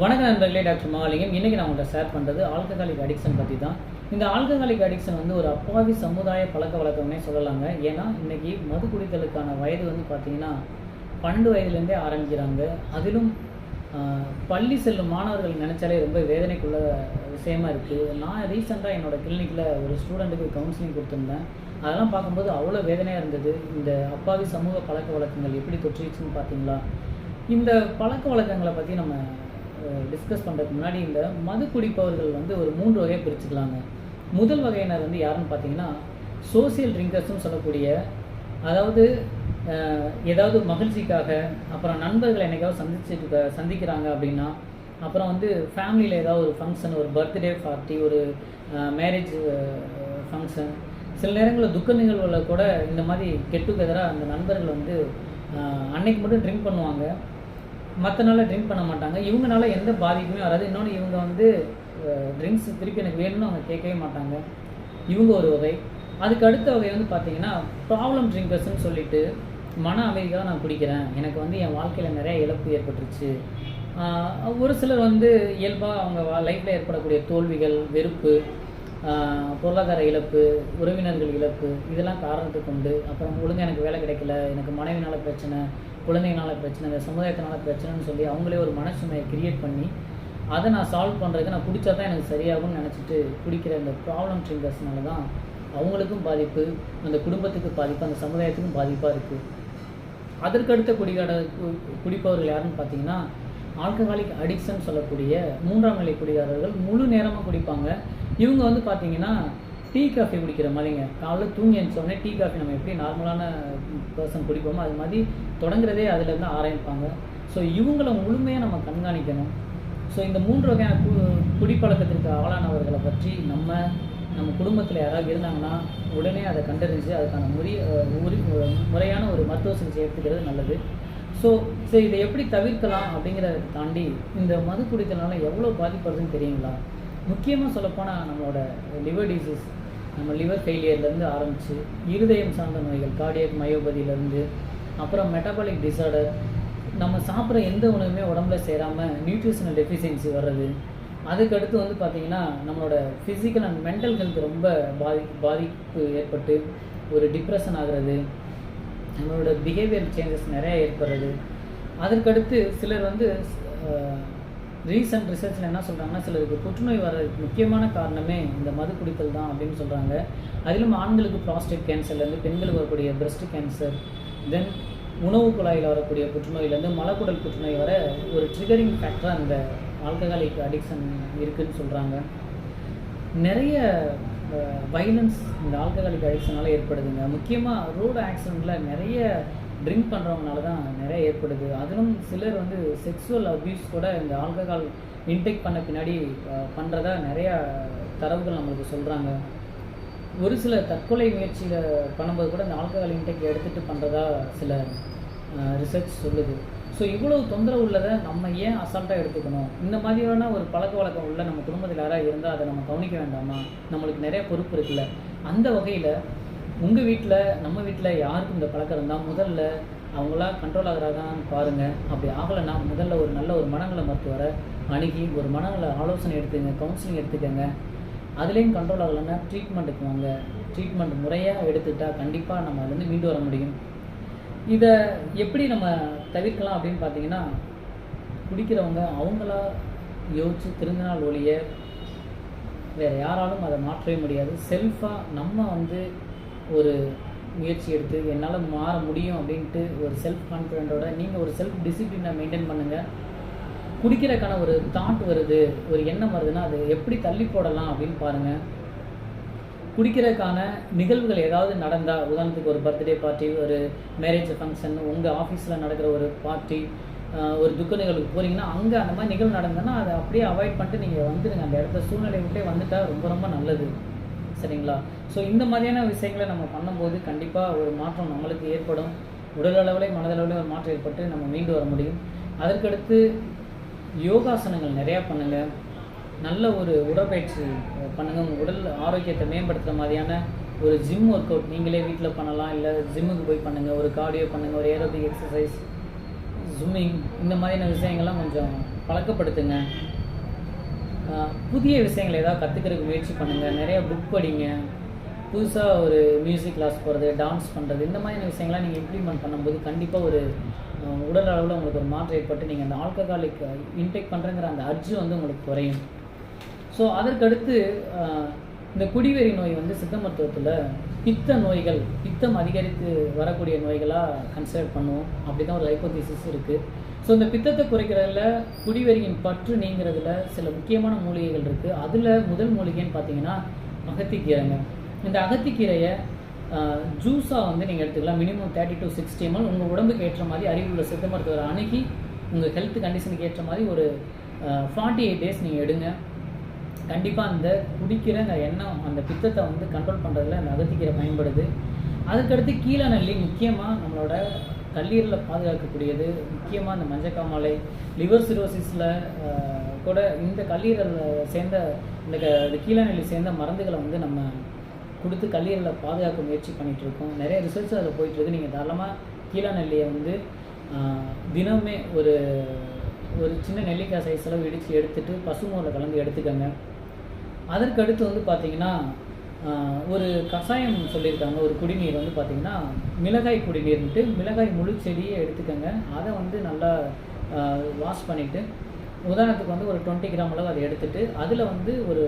வணக்க நண்பர்களே டாக்டர் மகாலிங்கம் இன்றைக்கி நான் உங்கள்கிட்ட ஷேர் பண்ணுறது ஆல்கஹாலிக் அடிக்ஷன் பற்றி தான் இந்த ஆல்கஹாலிக் அடிக்ஷன் வந்து ஒரு அப்பாவி சமுதாய பழக்க வழக்கம்னே சொல்லலாங்க. ஏன்னா இன்றைக்கி மது குடித்தலுக்கான வயது வந்து பார்த்திங்கன்னா பன்னெண்டு வயதுலேருந்தே ஆரம்பிக்கிறாங்க. அதிலும் பள்ளி செல்லும் மாணவர்கள் நினச்சாலே ரொம்ப வேதனைக்குள்ள விஷயமா இருக்குது நான் ரீசெண்டாக என்னோட கிளினிக்கில் ஒரு ஸ்டூடெண்ட்டுக்கு கவுன்சிலிங் கொடுத்துருந்தேன். அதெல்லாம் பார்க்கும்போது அவ்வளோ வேதனையாக இருந்தது. இந்த அப்பாவி சமூக பழக்க வழக்கங்கள் எப்படி தொற்றுச்சுன்னு பார்த்தீங்களா இந்த பழக்க வழக்கங்களை பற்றி நம்ம டிஸ்கஸ் பண்ணுறதுக்கு முன்னாடி இந்த மது குடிப்பவர்கள் வந்து ஒரு மூன்று வகையை பிரிச்சுக்கலாங்க. முதல் வகையினர் வந்து யாருன்னு பார்த்தீங்கன்னா சோசியல் ட்ரிங்கர்ஸ்னு சொல்லக்கூடிய அதாவது ஏதாவது மகிழ்ச்சிக்காக அப்புறம் நண்பர்களை என்னைக்காவது சந்திச்சு சந்திக்கிறாங்க அப்படின்னா அப்புறம் வந்து ஃபேமிலியில் ஏதாவது ஒரு ஃபங்க்ஷன் ஒரு பர்த்டே பார்ட்டி ஒரு மேரேஜ் ஃபங்க்ஷன் சில நேரங்களில் துக்க நிகழ்வுகளில் கூட இந்த மாதிரி கெட் டுகெதராக அந்த நண்பர்கள் வந்து அன்னைக்கு மட்டும் ட்ரிங்க் பண்ணுவாங்க. மற்ற நாளில் ட்ரிங்க் பண்ண மாட்டாங்க. இவங்கனால எந்த பாதிப்புமே வராது. இன்னொன்று இவங்க வந்து ட்ரிங்க்ஸ் திருப்பி எனக்கு வேணும்னு அவங்க கேட்கவே மாட்டாங்க. இவங்க ஒரு வகை. அதுக்கு அடுத்த வகை வந்து பார்த்தீங்கன்னா ப்ராப்ளம் ட்ரிங்கர்ஸ்னு சொல்லிட்டு மன அமைதிக்காக நான் குடிக்கிறேன். எனக்கு வந்து என் வாழ்க்கையில் நிறைய இழப்பு ஏற்பட்டுருச்சு. ஒரு சிலர் வந்து இயல்பாக அவங்க லைஃப்பில் ஏற்படக்கூடிய தோல்விகள் வெறுப்பு பொருளாதார இழப்பு உறவினர்கள் இழப்பு இதெல்லாம் காரணத்தை கொண்டு அப்புறம் ஒழுங்காக எனக்கு வேலை கிடைக்கல எனக்கு மனைவினால் பிரச்சனை குழந்தைங்களால பிரச்சனை இந்த சமுதாயத்தினால பிரச்சனைன்னு சொல்லி அவங்களே ஒரு மனசுமையை கிரியேட் பண்ணி அதை நான் சால்வ் பண்ணுறதுக்கு நான் குடித்தா தான் எனக்கு சரியாகும்னு நினச்சிட்டு குடிக்கிற இந்த ப்ராப்ளம் ட்ரிங்கர்ஸ்னால தான் அவங்களுக்கும் பாதிப்பு அந்த குடும்பத்துக்கு பாதிப்பு அந்த சமுதாயத்துக்கும் பாதிப்பாக இருக்குது அதற்கடுத்த குடிகாட கு- குடிப்பவர்கள் யாருன்னு பார்த்தீங்கன்னா ஆல்கஹாலிக் அடிக்ஷன் சொல்லக்கூடிய மூன்றாம் நிலை குடிகாரர்கள் முழு நேரமாக குடிப்பாங்க. இவங்க வந்து பார்த்தீங்கன்னா டீ காஃபி குடிக்கிற மாதிரிங்க. காலைல தூங்கி எழுந்தோடனே டீ காஃபி நம்ம எப்படி நார்மலான பர்சன் குடிப்போமோ அது மாதிரி தொடங்குறதே அதுலேருந்து ஆரம்பிப்பாங்க ஸோ இவங்கள முழுமையாக நம்ம கண்காணிக்கணும். ஸோ இந்த மூன்று வகையான கு குடிப்பழக்கத்திற்கு ஆளானவர்களை பற்றி நம்ம நம்ம குடும்பத்தில் யாராவது இருந்தாங்கன்னா உடனே அதை கண்டறிஞ்சு அதுக்கான முறி உரி முறையான ஒரு மருத்துவ சிகிச்சை எடுத்துக்கிறது நல்லது. ஸோ சரி இதை எப்படி தவிர்க்கலாம் அப்படிங்கிறத தாண்டி இந்த மது குடித்தனால எவ்வளோ பாதிப்படுதுன்னு தெரியுங்களா? முக்கியமாக சொல்லப்போனால் நம்மளோட லிவர் டிசீஸ் நம்ம லிவர் ஃபெயிலியர்லேருந்து ஆரம்பித்து இருதயம் சார்ந்த நோய்கள் கார்டியக் மயோபதியிலேருந்து அப்புறம் மெட்டபாலிக் டிசார்டர் நம்ம சாப்பிட்ற எந்த உணவுமே உடம்புல சேராமல் நியூட்ரிஷனல் டெஃபிஷியன்சி வர்றது அதுக்கடுத்து வந்து பார்த்திங்கன்னா நம்மளோட ஃபிசிக்கல் அண்ட் மென்டல் ஹெல்த் ரொம்ப பாதி பாதிப்பு ஏற்பட்டு ஒரு டிப்ரெஷன் ஆகிறது நம்மளோட பிஹேவியர் சேஞ்சஸ் நிறையா ஏற்படுறது. அதற்கடுத்து சிலர் வந்து ரீசன்ட் ரிசர்ச்சில் என்ன சொல்கிறாங்கன்னா சிலருக்கு புற்றுநோய் வர்றதுக்கு முக்கியமான காரணமே இந்த மது குடித்தல் தான் அப்படின்னு சொல்கிறாங்க அதிலும் ஆண்களுக்கு ப்ராஸ்டேட் கேன்சர்லேருந்து பெண்களுக்கு வரக்கூடிய பிரஸ்ட் கேன்சர் தென் உணவு குழாயில் வரக்கூடிய புற்றுநோயிலேருந்து மலக்குடல் புற்றுநோய் வர ஒரு ட்ரிகரிங் ஃபேக்டராக இந்த ஆல்கஹாலிக் அடிக்ஷன் இருக்குதுன்னு சொல்கிறாங்க நிறைய வைலன்ஸ் இந்த ஆல்கஹாலிக் அடிக்ஷனால ஏற்படுதுங்க. முக்கியமாக ரோடு ஆக்சிடெண்ட்டில் நிறைய ட்ரிங்க் பண்ணுறவங்கனால தான் நிறைய ஏற்படுது. அதிலும் சிலர் வந்து செக்ஸுவல் அப்யூஸ் கூட இந்த ஆல்கஹால் இன்டேக் பண்ண பின்னாடி பண்ணுறதா நிறையா தரவுகள் நம்மளுக்கு சொல்கிறாங்க ஒரு சில தற்கொலை முயற்சியில் பண்ணும்போது கூட இந்த ஆல்கஹால் இன்டேக் எடுத்துகிட்டு பண்ணுறதா சில ரிசர்ச் சொல்லுது. ஸோ இவ்வளவு தொந்தரவு உள்ளதை நம்ம ஏன் அசால்ட்டாக எடுத்துக்கணும்? இந்த மாதிரியான ஒரு பழக்க வழக்கம் உள்ள நம்ம குடும்பத்தில் யாராவது இருந்தால் அதை நம்ம கவனிக்க வேண்டாமா? நம்மளுக்கு நிறைய பொறுப்பு இருக்குல்ல. அந்த வகையில் உங்கள் வீட்டில் நம்ம வீட்டில் யாருக்கும் இந்த பழக்கம் இருந்தால் முதல்ல அவங்களா கண்ட்ரோல் ஆகுறாங்கன்னு பாருங்கள் அப்படி ஆகலைன்னா முதல்ல ஒரு நல்ல ஒரு மனநல மருத்துவரை அணுகி ஒரு மனநல ஆலோசனை எடுத்துங்க கவுன்சிலிங் எடுத்துக்கங்க. அதுலேயும் கண்ட்ரோல் ஆகலைன்னா ட்ரீட்மெண்ட்டுக்கு வாங்க. ட்ரீட்மெண்ட் முறையாக எடுத்துக்கிட்டால் கண்டிப்பாக நம்ம அதுலேருந்து மீண்டு வர முடியும். இதை எப்படி நம்ம தவிர்க்கலாம் அப்படின்னு பார்த்தீங்கன்னா குடிக்கிறவங்க அவங்களா யோசித்து திருந்தினால் ஒழிய வேறு யாராலும் அதை மாற்றவே முடியாது. செல்ஃபாக நம்ம வந்து ஒரு முயற்சி எடுத்து என்னால் மாற முடியும் அப்படின்ட்டு ஒரு செல்ஃப் கான்ஃபிடென்ட்டோட நீங்கள் ஒரு செல்ஃப் டிசிப்ளினை மெயின்டைன் பண்ணுங்கள் குடிக்கிறக்கான ஒரு தாட் வருது ஒரு எண்ணம் வருதுன்னா அது எப்படி தள்ளி போடலாம் அப்படின்னு பாருங்கள் குடிக்கிறதுக்கான நிகழ்வுகள் ஏதாவது நடந்தால் உதாரணத்துக்கு ஒரு பர்த்டே பார்ட்டி ஒரு மேரேஜ் ஃபங்க்ஷன் உங்கள் ஆஃபீஸில் நடக்கிற ஒரு பார்ட்டி ஒரு துக்க நிகழ்வுக்கு போகிறீங்கன்னா அங்கே அந்த மாதிரி நிகழ்வு நடந்ததுன்னா அதை அப்படியே அவாய்ட் பண்ணிட்டு நீங்கள் வந்துடுங்க அந்த இடத்துல சூழ்நிலை விட்டே வந்துட்டால் ரொம்ப ரொம்ப நல்லது. சரிங்களா? ஸோ இந்த மாதிரியான விஷயங்களை நம்ம பண்ணும்போது கண்டிப்பாக ஒரு மாற்றம் நம்மளுக்கு ஏற்படும். உடல் அளவிலே மனதளவிலே ஒரு மாற்றம் ஏற்பட்டு நம்ம மீண்டு வர முடியும். அதற்கடுத்து யோகாசனங்கள் நிறையா பண்ணுங்கள் நல்ல ஒரு உடற்பயிற்சி பண்ணுங்கள் பண்ணுங்க. உங்கள் உடல் ஆரோக்கியத்தை மேம்படுத்துகிற மாதிரியான ஒரு ஜிம் ஒர்க் அவுட் நீங்களே வீட்டில் பண்ணலாம். இல்லை ஜிம்முக்கு போய் பண்ணுங்கள் ஒரு கார்டியோ பண்ணுங்கள் ஒரு ஏரோபிக் எக்ஸசைஸ் ஜும்மிங் இந்த மாதிரியான விஷயங்கள்லாம் கொஞ்சம் பழக்கப்படுத்துங்க. புதிய விஷயங்களை ஏதாவது கற்றுக்கிறதுக்கு முயற்சி பண்ணுங்கள் நிறைய புக் படிங்க. புதுசாக ஒரு மியூசிக் கிளாஸ் போகிறது டான்ஸ் பண்ணுறது இந்த மாதிரியான விஷயங்கள்லாம் நீங்கள் இம்ப்ளிமெண்ட் பண்ணும்போது கண்டிப்பாக ஒரு உடல் அளவில் உங்களுக்கு ஒரு மாற்றம் ஏற்பட்டு நீங்கள் அந்த ஆல்கஹாலிக் இன்டேக் பண்ணுறங்கிற அந்த அர்ஜு வந்து உங்களுக்கு குறையும். ஸோ அதற்கடுத்து இந்த குடிவெறி நோய் வந்து சித்த மருத்துவத்தில் பித்த நோய்கள் பித்தம் அதிகரித்து வரக்கூடிய நோய்களாக கன்சிடர் பண்ணுவோம். அப்படி தான் ஒரு ஹைப்போதிசிஸ் இருக்குது ஸோ இந்த பித்தத்தை குறைக்கிறதுல குடிவெறியின் பற்று நீங்கிறதுல சில முக்கியமான மூலிகைகள் இருக்குது அதில் முதல் மூலிகைன்னு பார்த்தீங்கன்னா அகத்திக்கீரைங்க. இந்த அகத்திக்கீரையை ஜூஸாக வந்து நீங்கள் எடுத்துக்கலாம். Minimum thirty to sixty ML உங்கள் உடம்புக்கு ஏற்ற மாதிரி அறிவுள்ள சித்த மருத்துவரை அணுகி உங்கள் ஹெல்த் கண்டிஷனுக்கு ஏற்ற மாதிரி ஒரு ஃபார்ட்டி எயிட் டேஸ் நீங்கள் எடுங்க. கண்டிப்பாக அந்த குடிக்கிற அந்த எண்ணம் அந்த பித்தத்தை வந்து கண்ட்ரோல் பண்ணுறதுல அந்த அகத்திக்கீரை பயன்படுது. அதுக்கடுத்து கீழே நல்லி முக்கியமாக நம்மளோட கல்லீரலை பாதுகாக்கக்கூடியது. முக்கியமாக இந்த மஞ்சக்காமலை லிவர் சிரோசிஸில் கூட இந்த கல்லீரல் சேர்ந்த இந்த க இந்த கீழநெல்லி சேர்ந்த மருந்துகளை வந்து நம்ம கொடுத்து கல்லீரலை பாதுகாக்க முயற்சி பண்ணிகிட்ருக்கோம் இருக்கோம் நிறைய ரிசர்ச் அதில் போயிட்டுருக்கு. நீங்கள் தாராளமாக கீழநெல்லியை வந்து தினமே ஒரு ஒரு சின்ன நெல்லிக்காய் சைஸ் அளவு இடித்து எடுத்துகிட்டு பசுமோரில் கலந்து எடுத்துக்கோங்க. அதற்கடுத்து வந்து பார்த்தீங்கன்னா ஒரு கஷாயம் சொல்லியிருக்காங்க ஒரு குடிநீர் வந்து பார்த்திங்கன்னா மிளகாய் குடிநீர்ன்ட்டு மிளகாய் முழு செடியை எடுத்துக்கோங்க. அதை வந்து நல்லா வாஷ் பண்ணிவிட்டு உதாரணத்துக்கு வந்து ஒரு டுவெண்ட்டி கிராம் அளவு அதை எடுத்துகிட்டு அதில் வந்து ஒரு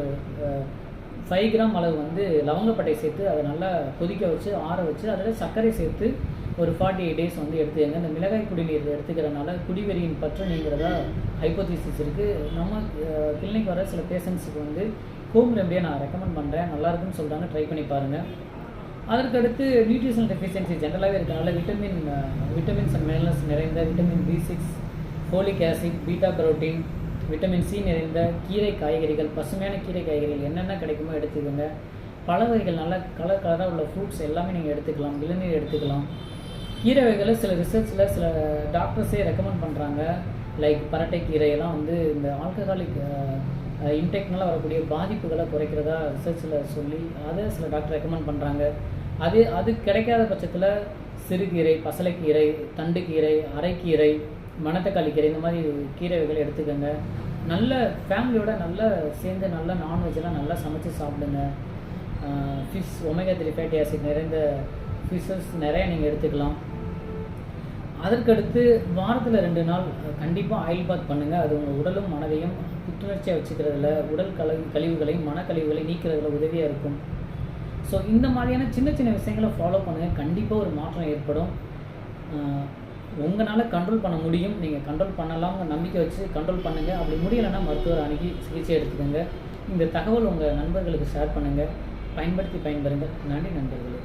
ஃபைவ் கிராம் அளவு வந்து லவங்கப்பட்டை சேர்த்து அதை நல்லா கொதிக்க வச்சு ஆற வச்சு அதில் சர்க்கரை சேர்த்து ஒரு ஃபார்ட்டி எயிட் டேஸ் வந்து எடுத்துக்கங்க. இந்த மிளகாய் குடிநீர் எடுத்துக்கிறனால குடிவெறியின் பற்று நீங்கிறதா இருக்குது நம்ம கிளினிக் வர சில பேஷண்ட்ஸுக்கு வந்து ஹோம் ரெமடியை நான் ரெக்கமெண்ட் பண்ணுறேன் நல்லா இருக்குன்னு சொல்கிறாங்க ட்ரை பண்ணி பாருங்கள் அதற்கடுத்து நியூட்ரிஷனல் டெஃபிஷியன்சி ஜென்ரலாகவே இருக்கனால விட்டமின் விட்டமின்ஸ் அண்ட் மினரல்ஸ் நிறைந்த vitamin B six folic acid beta carotene vitamin C நிறைந்த கீரை காய்கறிகள் பசுமையான கீரை காய்கறிகள் என்னென்ன கிடைக்குமோ எடுத்துக்கோங்க. பழ வகைகள் நல்ல கலர் கலராக உள்ள ஃப்ரூட்ஸ் எல்லாமே நீங்கள் எடுத்துக்கலாம். இளநீர் எடுத்துக்கலாம். கீரை வகைகளை சில ரிசர்ச்சில் சில டாக்டர்ஸே ரெக்கமெண்ட் பண்ணுறாங்க லைக் பரட்டை கீரையெல்லாம் வந்து இந்த ஆல்கஹாலிக் இன்டெக்னால் வரக்கூடிய பாதிப்புகளை குறைக்கிறதா ரிசர்ச்சில் சொல்லி அதை சில டாக்டர் ரெக்கமெண்ட் பண்ணுறாங்க அது அது கிடைக்காத பட்சத்தில் சிறுகீரை பசலைக்கீரை தண்டுக்கீரை அரைக்கீரை மணத்தக்காளி கீரை இந்த மாதிரி கீரை வகைகளை எடுத்துக்கோங்க. நல்ல ஃபேமிலியோட நல்ல சேர்ந்து நல்ல நான்வெஜ்லாம் நல்லா சமைச்சு சாப்பிடுங்க. Fish omega three fatty acid நிறைந்த ஃபிஷ்ஷஸ் நிறைய நீங்கள் எடுத்துக்கலாம். அதற்கடுத்து வாரத்தில் ரெண்டு நாள் கண்டிப்பாக ஆயில் பாத் பண்ணுங்கள் அது உங்கள் உடலும் மனதையும் புத்துணர்ச்சியாக வச்சுக்கிறதுல உடல் கழிவு கழிவுகளையும் மனக்கழிவுகளையும் நீக்கிறதுல உதவியாக இருக்கும். ஸோ இந்த மாதிரியான சின்ன சின்ன விஷயங்களை ஃபாலோ பண்ணுங்கள் கண்டிப்பாக ஒரு மாற்றம் ஏற்படும். உங்களால் கண்ட்ரோல் பண்ண முடியும். நீங்கள் கண்ட்ரோல் பண்ணலாம்னு நம்பிக்கை வச்சு கண்ட்ரோல் பண்ணுங்கள் அப்படி முடியலைன்னா மருத்துவர் அணுகி சிகிச்சை எடுத்துக்கோங்க. இந்த தகவல் உங்கள் நண்பர்களுக்கு ஷேர் பண்ணுங்கள் பயன்படுத்தி பயன்பெறுங்கள். நன்றி நண்பர்கள்.